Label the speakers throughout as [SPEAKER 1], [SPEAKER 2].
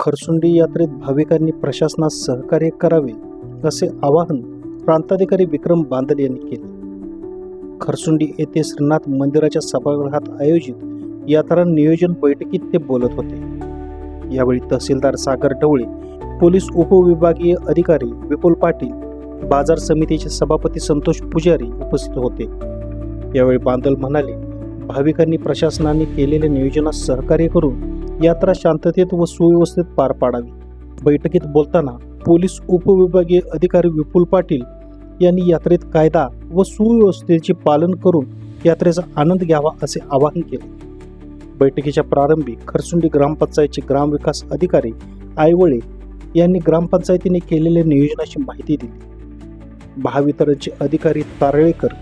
[SPEAKER 1] खरसुंडी यात्रेत भाविकांनी प्रशासनास सहकार्य करावे असे आवाहन प्रांताधिकारी विक्रम बांदल यांनी केले. खरसुंडी येथे श्रीनाथ मंदिराच्या सभागृहात आयोजित यात्रा नियोजन बैठकीत ते बोलत होते. यावेळी तहसीलदार सागर ढवळे पोलीस उपविभागीय अधिकारी विपुल पाटील बाजार समितीचे सभापती संतोष पुजारी उपस्थित होते. यावेळी बांदल म्हणाले भाविकांनी प्रशासनाने केलेल्या नियोजनास सहकार्य करून यात्रा शांततेत व सुव्यवस्थेत पार पाडावी. बैठकीत बोलताना पोलीस उपविभागीय अधिकारी विपुल पाटील यांनी यात्रेत कायदा व सुव्यवस्थेचे पालन करून यात्रेचा आनंद घ्यावा असे आवाहन केले. बैठकीच्या प्रारंभी खरसुंडी ग्रामपंचायतचे ग्रामविकास अधिकारी आयवळे यांनी ग्रामपंचायतीने केलेल्या नियोजनाची माहिती दिली. महावितरणचे अधिकारी तारळेकर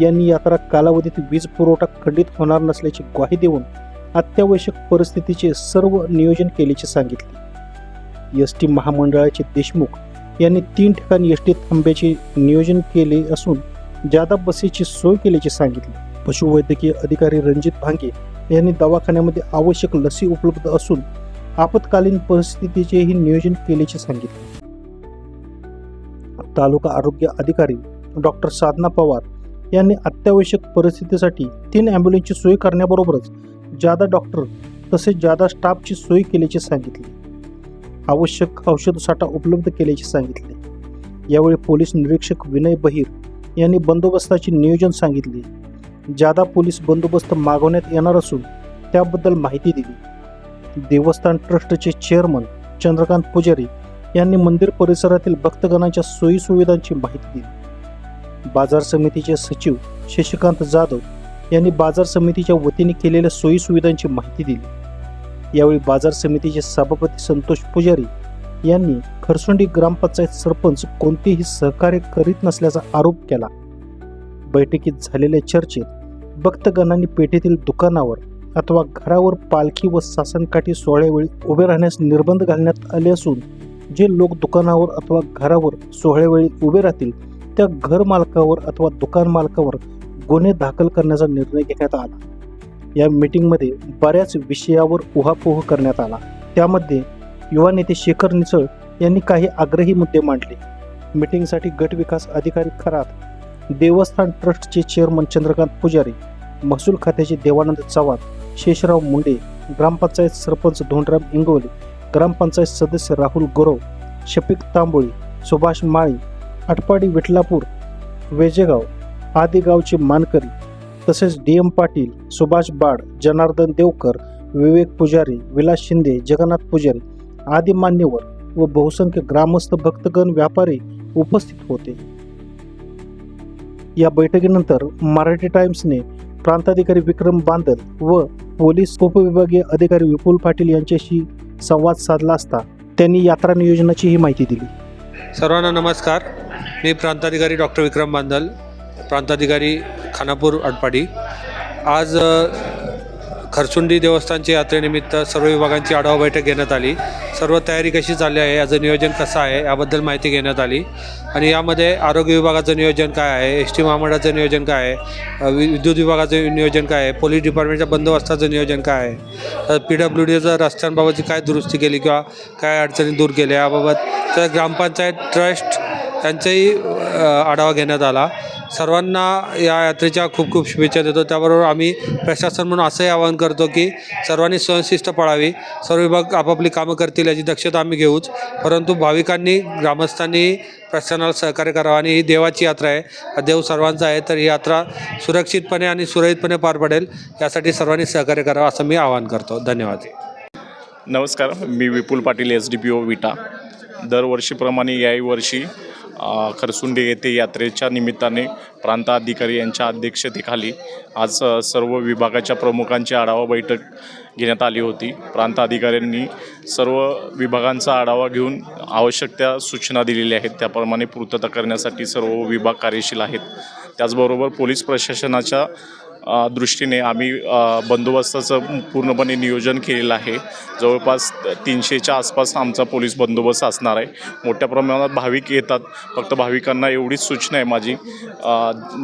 [SPEAKER 1] यांनी यात्रा कालावधीत वीज पुरवठा खंडित होणार नसल्याची ग्वाही देऊन अत्यावश्यक परिस्थितीचे सर्व नियोजन केल्याचे सांगितले. एस टी महामंडळाचे देशमुख यांनी तीन ठिकाणी एस टी थांब्याचे नियोजन केले असून जादा बसेची सोय केल्याचे सांगितले. पशुवैद्यकीय अधिकारी रणजित भांगे यांनी दवाखान्यामध्ये आवश्यक लसी उपलब्ध असून आपत्कालीन परिस्थितीचेही नियोजन केल्याचे सांगितले. तालुका आरोग्य अधिकारी डॉक्टर साधना पवार यांनी अत्यावश्यक परिस्थितीसाठी तीन ॲम्ब्युलन्सची सोय करण्याबरोबरच जादा डॉक्टर तसेच जादा स्टाफची सोय केल्याचे सांगितले. आवश्यक औषधसाठा उपलब्ध केल्याचे सांगितले. यावेळी पोलीस निरीक्षक विनय बहिर यांनी बंदोबस्ताचे नियोजन सांगितले. जादा पोलीस बंदोबस्त मागवण्यात येणार असून त्याबद्दल माहिती दिली. देवस्थान ट्रस्टचे चेअरमन चंद्रकांत पुजारी यांनी मंदिर परिसरातील भक्तगणांच्या सोयीसुविधांची माहिती दिली. बाजार समितीचे सचिव शशिकांत जाधव यांनी बाजार समितीच्या वतीने केलेल्या सोयीसुविधांची माहिती दिली. यावेळी बाजार समितीचे सभापती संतोष पुजारी यांनी खरसुंडी ग्रामपंचायत सरपंच कोणतेही सहकार्य करीत नसल्याचा आरोप केला. बैठकीत झालेल्या चर्चेत भक्तगणांनी पेठेतील दुकानावर अथवा घरावर पालखी व सासनकाठी सोहळ्यावेळी उभे राहण्यास निर्बंध घालण्यात आले असून जे लोक दुकानावर अथवा घरावर सोहळ्यावेळी उभे राहतील त्या घर मालकावर अथवा दुकान मालकावर गुन्हे दाखल करण्याचा निर्णय घेण्यात आला. या मीटिंगमध्ये बऱ्याच विषयावर उहापोह करण्यात आला. त्यामध्ये युवा नेते शेखर निसळ यांनी काही आग्रही मुद्दे मांडले. मीटिंगसाठी गट विकास अधिकारी खरात देवस्थान ट्रस्टचे चेअरमन चंद्रकांत पुजारी महसूल खात्याचे देवानंद चव्हाण शेषराव मुंडे ग्रामपंचायत सरपंच धोंडराम इंगोले ग्रामपंचायत सदस्य राहुल गोरव शफिक तांबोळी सुभाष माळी आटपाडी विठलापूर वेजेगाव आदी गावचे मानकरी तसेच डी एम पाटील सुभाष बाड जनार्दन देवकर विवेक पुजारी विलास शिंदे जगन्नाथ पुजारी आदी मान्यवर व बहुसंख्य ग्रामस्थ भक्तगण व्यापारी उपस्थित होते. या बैठकीनंतर मराठी टाइम्सने प्रांताधिकारी विक्रम बांदल व पोलीस उपविभागीय अधिकारी विपुल पाटील यांच्याशी संवाद साधला असता त्यांनी यात्रा नियोजनाची ही माहिती दिली.
[SPEAKER 2] सर्वांना नमस्कार. मी प्रांताधिकारी डॉक्टर विक्रम बांदल प्रांताधिकारी खानापूर अटपाडी आज खरसुंडी देवस्थानच्या यात्रेनिमित्त सर्व विभागांची आढावा बैठक घेण्यात आली. सर्व तयारी कशी चालली आहे? याचं नियोजन कसं आहे? याबद्दल माहिती घेण्यात आली. आणि यामध्ये आरोग्य विभागाचं नियोजन काय आहे? एस टी महामंडळाचं नियोजन काय आहे? वि- विद्युत विभागाचं नियोजन काय आहे? पोलीस डिपार्टमेंटच्या बंदोबस्ताचं नियोजन काय आहे? पी डब्ल्यू डीचं रस्त्यांबाबतची काय दुरुस्ती केली किंवा काय अडचणी दूर केल्या? याबाबत तर ग्रामपंचायत ट्रस्ट त्यांचाही आढावा घेण्यात आला. सर्वांना या यात्रेच्या खूप खूप शुभेच्छा देतो. त्याबरोबर आम्ही प्रशासन म्हणून असंही आवाहन करतो की सर्वांनी स्वयंशिस्त पाळावी. सर्व विभाग आपापली कामं करतील याची दक्षता आम्ही घेऊच. परंतु भाविकांनी ग्रामस्थांनी प्रशासनाला सहकार्य करावं आणि ही देवाची यात्रा आहे. देव सर्वांचा आहे. तर ही यात्रा सुरक्षितपणे आणि सुरळीतपणे पार पडेल. यासाठी सर्वांनी सहकार्य करावं असं मी आवाहन करतो. धन्यवाद.
[SPEAKER 3] नमस्कार. मी Vipul Patil S D P O Vita. दरवर्षीप्रमाणे याही वर्षी खरसुंडे येथे यात्रेच्या निमित्ताने प्रांताधिकारी यांच्या अध्यक्षतेखाली आज सर्व विभागाच्या प्रमुखांची आढावा बैठक घेण्यात आली होती. प्रांताधिकाऱ्यांनी सर्व विभागांचा आढावा घेऊन आवश्यक त्या सूचना दिलेल्या आहेत. त्याप्रमाणे पूर्तता करण्यासाठी सर्व विभाग कार्यशील आहेत. त्याचबरोबर पोलीस प्रशासनाच्या दृष्टीने आम्ही बंदोबस्ताचं पूर्णपणे नियोजन केलेलं आहे. जवळपास तीनशेच्या आसपास आमचा पोलीस बंदोबस्त असणार आहे. मोठ्या प्रमाणात भाविक येतात. फक्त भाविकांना एवढीच सूचना आहे माझी.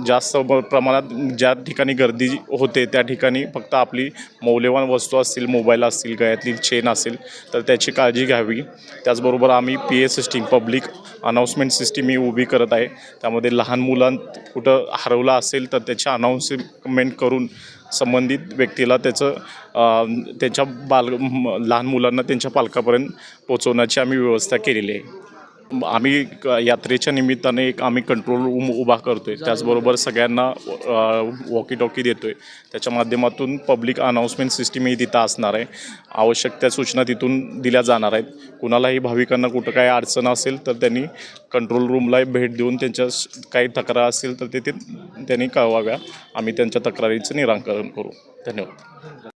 [SPEAKER 3] जास्त प्रमाणात ज्या ठिकाणी गर्दी होते त्या ठिकाणी फक्त आपली मौल्यवान वस्तू असतील मोबाईल असतील गळ्यातली चेन असेल तर त्याची काळजी घ्यावी. त्याचबरोबर आम्ही P A system public announcement system ही उभी करत आहे. त्यामध्ये लहान मुलां कुठं हरवलं असेल तर त्याची अनाऊन्समेंट करून संबंधित व्यक्तीला त्याचं त्यांच्या त्याच्या बाल लहान मुलांना त्यांच्या पालकापर्यंत पोचवण्याची आम्ही व्यवस्था केलेली आहे. आम्ही क- यात्रेच्या निमित्ताने एक आम्ही कंट्रोल रूम उभा करतो आहे त्याचबरोबर सगळ्यांना वॉकी टॉकी देतो आहे त्याच्या माध्यमातून पब्लिक अनाऊन्समेंट सिस्टीमही तिथं असणार आहे. आवश्यक त्या सूचना तिथून दिल्या जाणार आहेत. कुणालाही भाविकांना कुठं काही अडचण असेल तर त्यांनी कंट्रोल रूमला भेट देऊन त्यांच्या काही तक्रार असतील तर ते ते त्यांनी कळवाव्या. आम्ही त्यांच्या तक्रारीचं निराकरण करू. धन्यवाद.